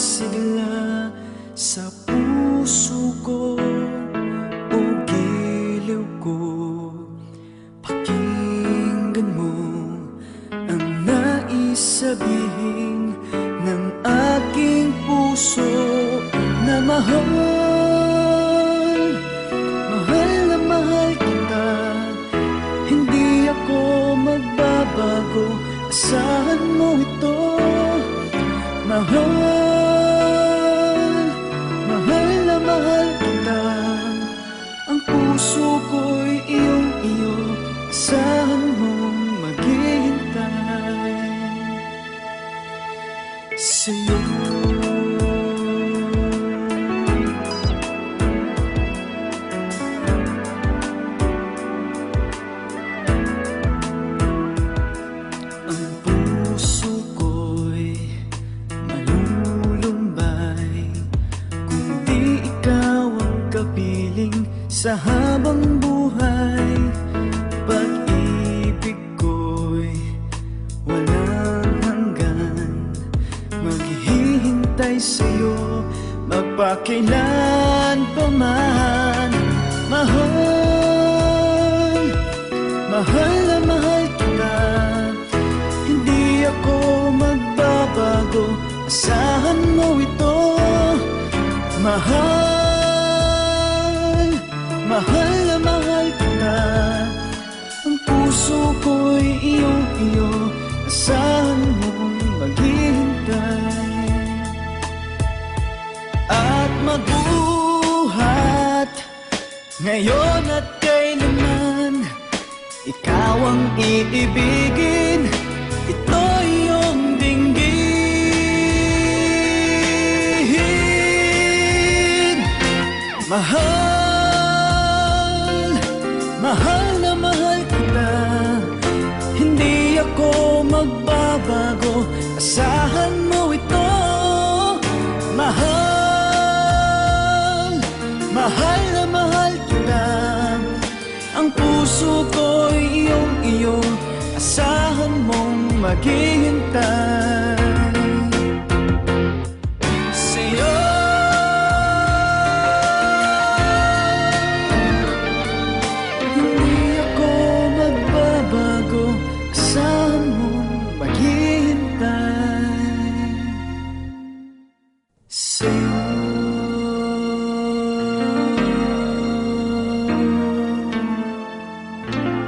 sigla sa puso ko o giliw ko. Pakinggan mo ang naisabihin ng aking puso na mahal. Na mahal Hindi ako magbabago. Asahan mo ito. Mahal Sa'yo. Ang puso ko'y malulumbay. Kung di kapiling sa habang buhay Maghihintay sa'yo. Magpakailan pa man. Mahal, mahal na mahal kita. Hindi ako magbabago. Asahan mo ito. Mahal, Ngayon at kailanman ikaw ang iibigin. Ito iyong dinggin. Mahal Mahal na mahal kita. Hindi ako magbabago. Asahan mo ito. Mahal Mahal Puso ko'y iyong iyo Asahan mong maghihintay